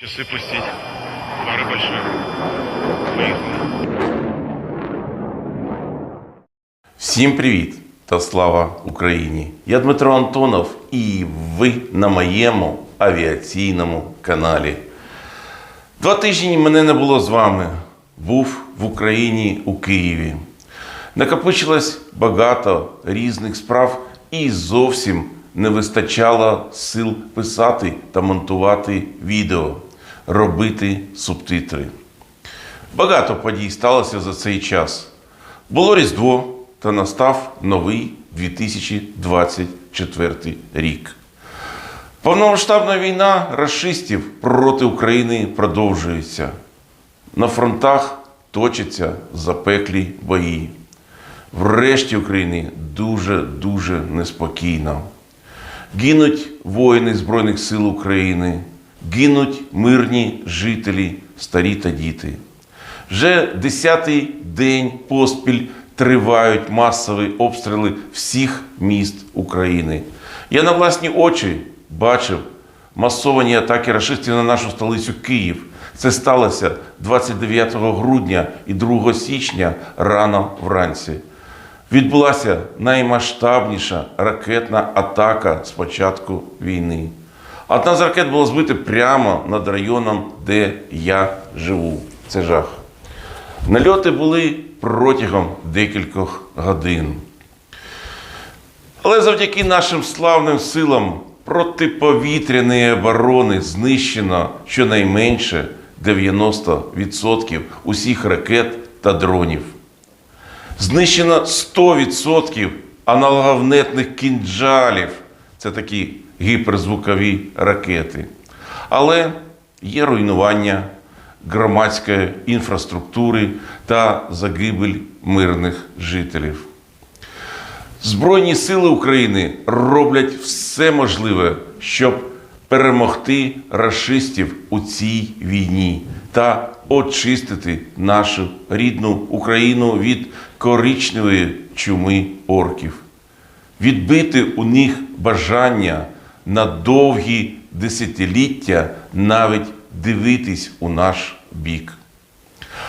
Часы пустить. Пара большая. Поехали. Всім привіт та слава Україні! Я Дмитро Антонов і ви на моєму авіаційному каналі. Два тижні мене не було з вами. Був в Україні у Києві. Накопичилось багато різних справ і зовсім не вистачало сил писати та монтувати відео, робити субтитри. Багато подій сталося за цей час. Було Різдво та настав новий 2024 рік. Повномасштабна війна расистів проти України продовжується. На фронтах точаться запеклі бої. Врешті України дуже-дуже неспокійно. Гинуть воїни Збройних сил України, гинуть мирні жителі, старі та діти. Вже десятий день поспіль тривають масові обстріли всіх міст України. Я на власні очі бачив масовані атаки рашистів на нашу столицю Київ. Це сталося 29 грудня і 2 січня рано вранці. Відбулася наймасштабніша ракетна атака з початку війни. Одна з ракет була збита прямо над районом, де я живу. Це жах. Нальоти були протягом декількох годин. Але завдяки нашим славним силам протиповітряної оборони знищено щонайменше 90% усіх ракет та дронів. Знищено 100% аналоговнетних кінджалів. Це такі гіперзвукові ракети. Але є руйнування громадської інфраструктури та загибель мирних жителів. Збройні сили України роблять все можливе, щоб перемогти рашистів у цій війні та очистити нашу рідну Україну від коричневої чуми орків, відбити у них бажання на довгі десятиліття навіть дивитись у наш бік.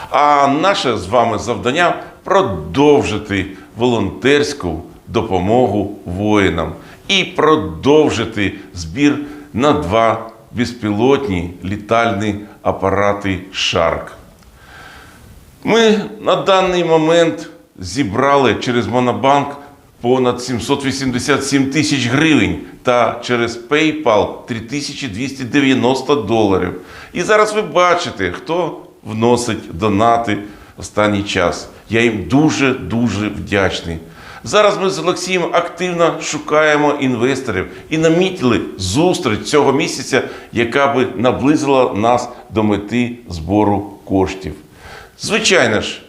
А наше з вами завдання продовжити волонтерську допомогу воїнам і продовжити збір на два безпілотні літальні апарати Шарк. Ми на даний момент зібрали через Монобанк понад 787 тисяч гривень та через PayPal 3290 доларів. І зараз ви бачите, хто вносить донати останній час. Я їм дуже-дуже вдячний. Зараз ми з Олексієм активно шукаємо інвесторів і намітили зустріч цього місяця, яка би наблизила нас до мети збору коштів. Звичайно ж,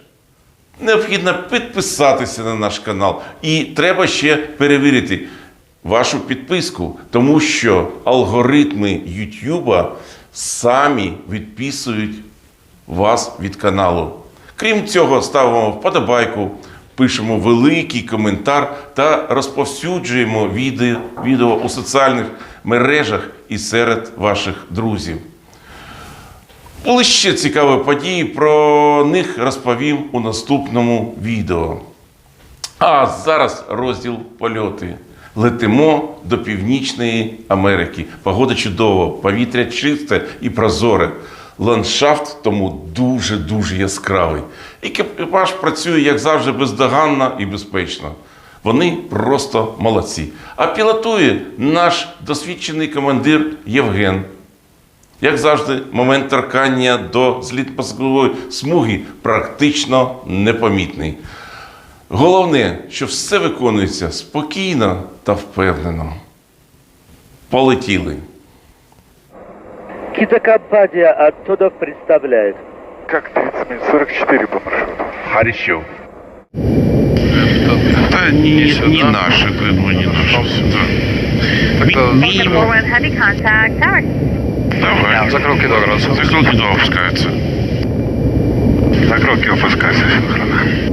необхідно підписатися на наш канал. І треба ще перевірити вашу підписку, тому що алгоритми YouTube самі відписують вас від каналу. Крім цього, ставимо вподобайку, пишемо великий коментар та розповсюджуємо відео, у соціальних мережах і серед ваших друзів. Були ще цікаві події, про них розповім у наступному відео. А зараз розділ польоти. Летимо до Північної Америки. Погода чудова, повітря чисте і прозоре. Ландшафт тому дуже-дуже яскравий. Екіпаж працює, як завжди, бездоганно і безпечно. Вони просто молодці. А пілотує наш досвідчений командир Євген. Як завжди, момент торкання до злітно-посадкової смуги практично непомітний. Головне, що все виконується спокійно та впевнено. Полетіли. Кинокомпания «Антонов» представляет. Как 30 минут? 44 по маршруту. Харіщов. Это не, не наши, как бы не наши сюда. Это Минимум. Four with heavy contact. Tower. Давай. Закрылки два градуса. Закрылки два опускаются. Закрылки опускайся. Tower, one,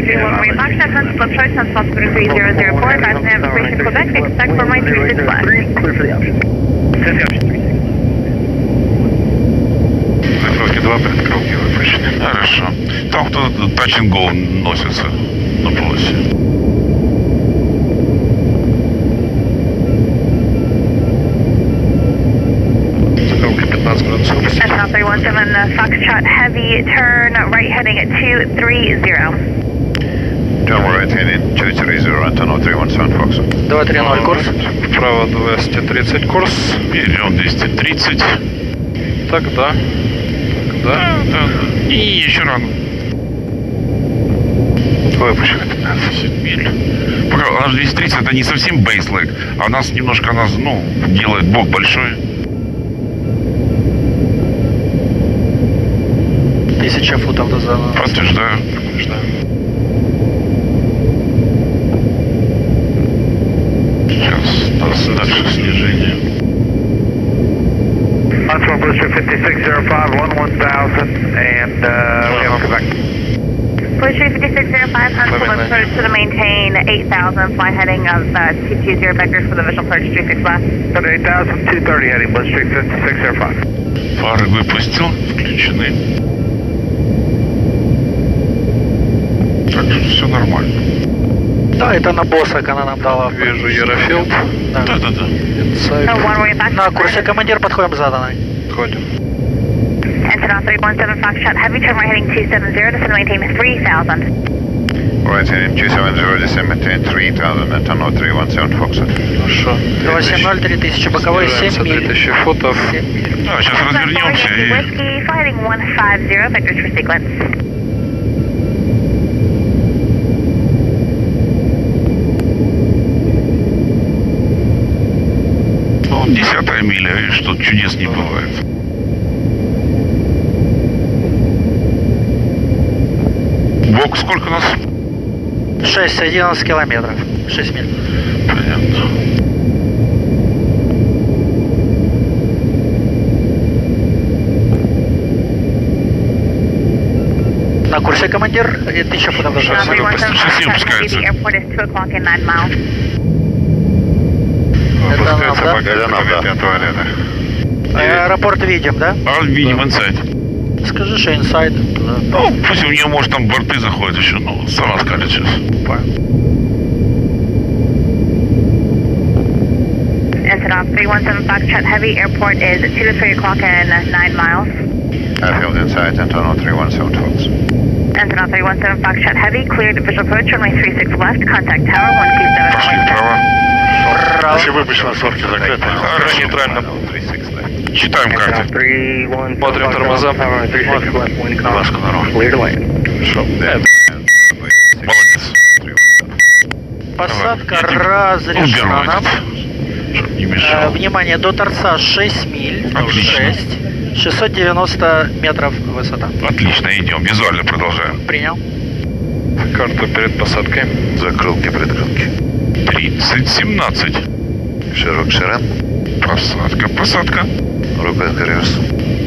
331 Marine Foxtrot, Huntsville approach, Huntsville 3004, fast navigation Quebec, expect for my 36 left. Clear for the option. Set the option. Закрылки два, предкрылки выпущены. Хорошо. Там кто touch and go носится на полосе. Закрылки 15 градусов. Cessna 317 Foxtrot Heavy, turn right heading at 230. Right heading 230, Antonov 317 Fox. 230 курс. Вправо 230 курс. Берем 230. Тогда. Тогда. Да, да. И еще рано. Выпущено 15. 10 миль. Пока, у нас 230 это не совсем бейслэг, а у нас немножко нас, ну, делает бок большой. Тысяча футов до зоны. Подтверждаю. Ждем. Сейчас у нас дальше снижение. Huntsville Booster 5605, 11000, and uh, we have Quebec. Push 5605, Huntsville approach to the maintain 8000, fly heading of uh, 220 vectors for the visual approach 36 left. 8000, 230 heading, Blitzstreak 5605. Фары выпустил, включены. Так что все нормально. Да, это на боссах она нам дала. Вижу Ерофилд. Да. One way back. На курсе командир подходим заданной. Ходим. Antonov 317 Foxtrot Heavy, right heading 270, descend maintain 3000. Right heading 270, descend maintain 3000, Antonov 317 Fox. Хорошо. 270, 3000 боковой, 7 Снижаемся миль. 3000 футов. 7 миль. Да, сейчас развернемся и... Whiskey, fly heading 150, vectors for sequence. Десятая миля, и что чудес не бывает. Бок сколько у нас? 6, 11 километров. 6 миль. Понятно. На курсе командир, и 1000 футов до зоны. Antonov 317 Шасси Foxtrot Heavy, опускается. the airport is 2 o'clock in 9 miles. Выпускается нам, да? багаж Это нам, да. пятого ряда. Аэропорт видим, да? А видим инсайд. Скажи, что инсайд. Да. Ну, пусть у нее, может, там борты заходят еще, ну, сама скажет сейчас. Antonov 317 Foxtrot Heavy, airport is 2 to 3 o'clock in 9 miles. Airfield inside, Antonov 317 Fox. Antonov 317 Foxtrot Heavy, cleared visual approach, runway 36 left, contact tower Пошли 127. вправо. Если выпущено, сорки закрыты. Хорошо. Нейтрально. 36 left. Читаем карты. 31, Смотрим тормоза. 36 left, wind Vasco народ. Clear to land. Хорошо. Молодец. Посадка разрешена нам. не Э, мешал. внимание, до торца 6 миль. Отлично. 6. 690 метров высота. Отлично, идем. Визуально продолжаем. Принял. Карту перед посадкой. Закрылки, предкрылки. 30-17. Широк ширен. Посадка, посадка. Рукоятка реверс.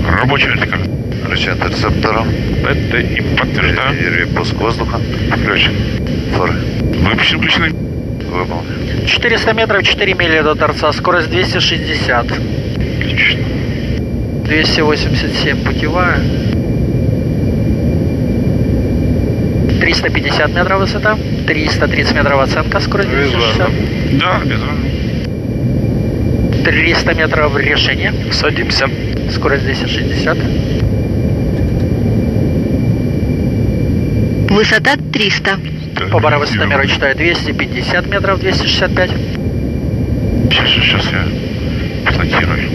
Рабочая вертикаль. Рычаг интерцептора. Это и подтверждаю. И пуск воздуха. Включен. Форы. Выпущен, включены. Выполнен. 400 метров, 4 мили до торца. Скорость 260. Отлично. 287 путевая. 350 метров высота. 330 метров оценка, скорость 260. Да, визуально. 300 метров решение. Садимся. Скорость 260. Высота 300. Так, По фиксируем. высотомеру читаю 250 метров, 265. Сейчас, сейчас я пилотирую.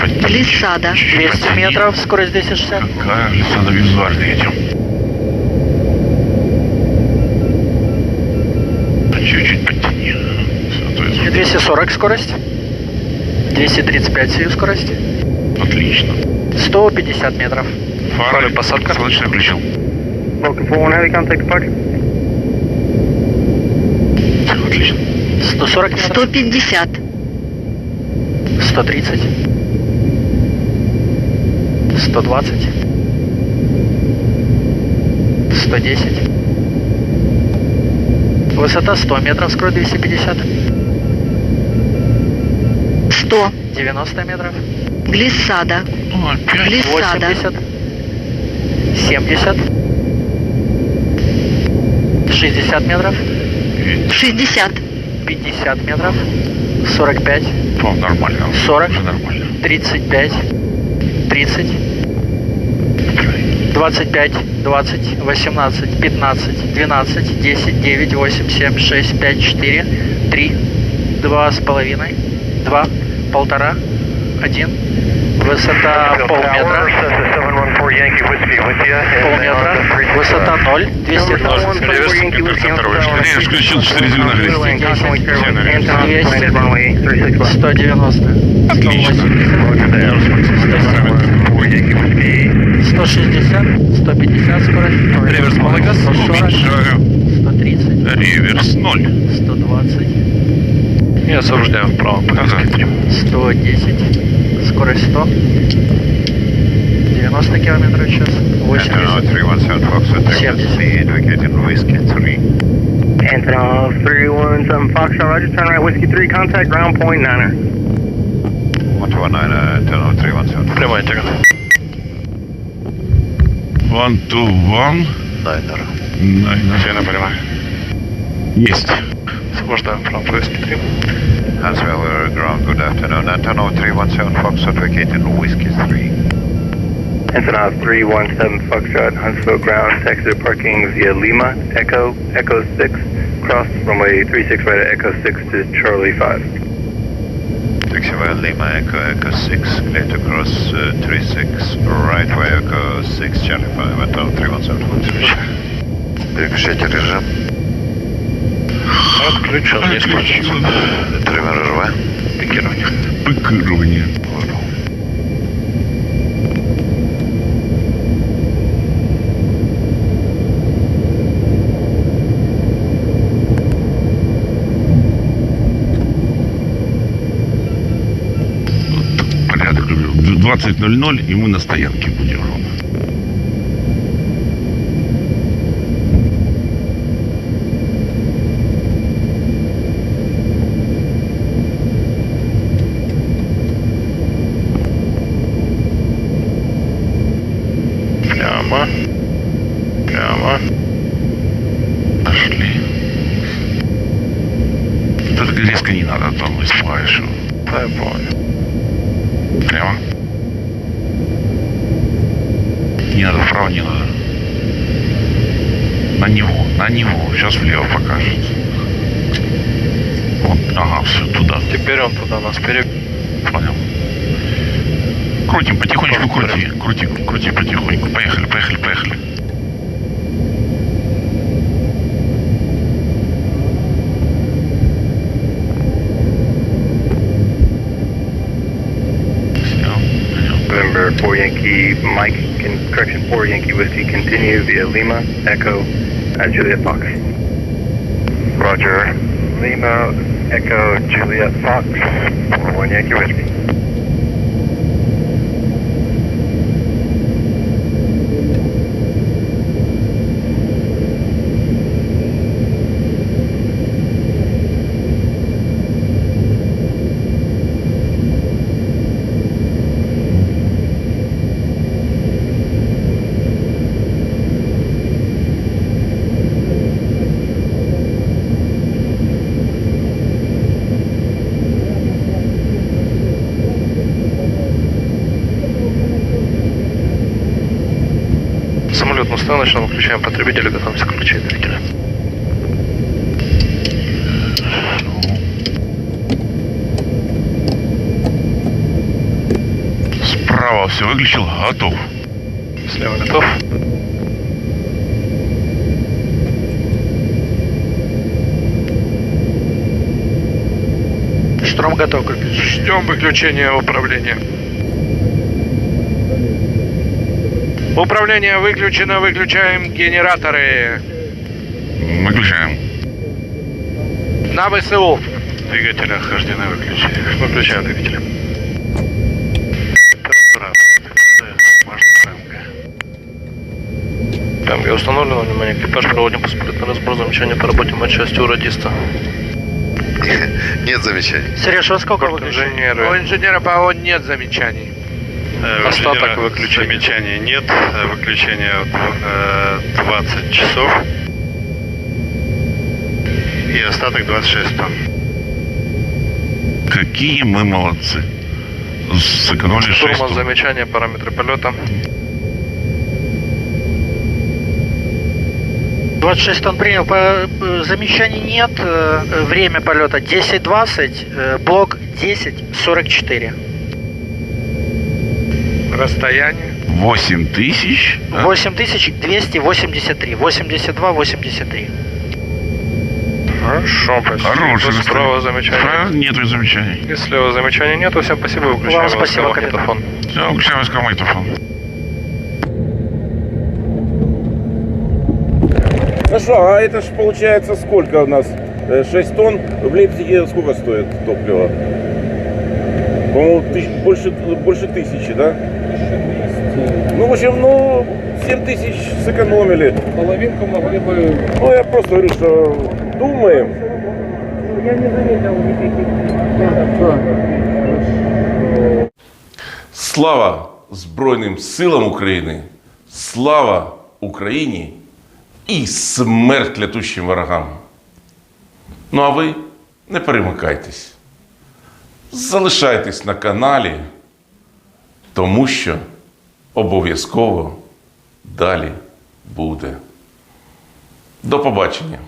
Подтяни- Глиссада. чуть-чуть 200 подтяни. метров, скорость 260. Какая глиссада визуально идем. Чуть-чуть подтяни. Всё, то есть, 240 скорость. 235 сию скорость. отлично. 150 метров. Фары, посадка. Солнечный включил. Отлично. 140 метров. 150. 130. 120. 110. Высота 100 метров, скорость 250. 100. 90 метров. Глиссада. Глиссада. 80. 70. 60 метров. 60. 50 метров. 45. О, нормально. 40. Уже нормально. 35. 30. 25, 20, 18, 15, 12, 10, 9, 8, 7, 6, 5, 4, 3, 2 с половиной, 2, полтора, 1, высота полметра, полметра, высота 0, 220, Не, я включил 4 звена грести. 200, 190, 160, 150 скорость, реверс молокос, 140, Уменьшаю. 130, Реверс 0. 120, Я освобождаю вправо. Ага. 110, скорость 100, 90 км в час, Antonov 80, 317 Foxtrot, take Seventy. speed, vacating whiskey 3. Antonov 317 Foxtrot, Roger, turn right, Whiskey 3, contact ground point niner. 119, Antonov 317. Прямая тяга. One, two, one. Niner. Nine. Все на прямая. Есть. Освобождаю вправо. Виски 3. Hansweller ground, good afternoon. Antonov 317 Foxtrot, vacating whiskey 3. Antonov 317 Foxtrot, Huntsville ground, taxi to parking via Lima, Echo, Echo 6, cross runway 36 right at Echo 6 to Charlie 5. Via Lima, Echo, Echo 6, clear to cross uh, 36, right via Echo 6, Charlie 5, Antonov 317 Foxtrot. Переключайте режим. Отключен. Не используется. Триммер РВ. Пикирование. Пикирование. 20.00 и мы на стоянке будем ровно. Прямо. Прямо. Пошли. Вот это резко не надо, а то мы испугаешь его. Да, я понял. Прямо. Не надо, вправо не надо. На него, на него. Сейчас влево покажет. Вот, ага, все, туда. Теперь он туда нас пере... Понял. Крутим, потихонечку крути. Крути, крути потихоньку. Поехали, поехали, поехали. November 4 Yankee Mike, can, correction 4 Yankee Whiskey, continue via Lima, Echo, uh, Juliet Fox. Roger. Lima, Echo, Juliet Fox, 1 Yankee Whiskey. Самолет на стояночном, выключаем потребителя, готовимся к включению двигателя. Справа все выключил, готов. Слева готов. шторм готов, Ждем выключения управления. Управление выключено, выключаем генераторы. Выключаем. На ВСУ. Двигатели охлаждены, выключили. Выключаем. Температура. Можно ПМК. ПМГ установлено, внимание, экипаж, проводим паспортный разбор, замечание по работе матчасти у радиста. Нет замечаний. Сереж, во сколько выключили? инженеры. инженера ПАО нет замечаний. Э, Остаток выключения. Замечаний нет. Э, Выключение э, 20 часов. И остаток 26 тонн. Какие мы молодцы. Сэкономили 6 Штурман, тонн. замечание, параметры полета. 26 тонн принял. По, э, замечаний нет. Э, э, Время полета 10.20. э, Блок 10.44. Расстояние. 8 тысяч. а? 8283. 82-83. Хорошо, спасибо. Хороший Справа расстояние. замечание. Справа Нету замечаний. Если слева замечаний нету, всем спасибо, выключаем Вам спасибо, магнитофон. Все, включаем магнитофон. Ну что, а это ж получается сколько у нас? 6 тонн. В Лейпциге сколько стоит топливо? По-моему, тысяч- больше, больше тысячи, да? Ну, в общем, ну, 7 тысяч сэкономили. Половинку могли бы... Ну, я просто говорю, что думаем. Слава Збройним силам України! Слава Україні і смерть лятущим ворогам! Ну а ви не перемикайтесь. Залишайтесь на каналі, тому що обов'язково далі буде. До побачення!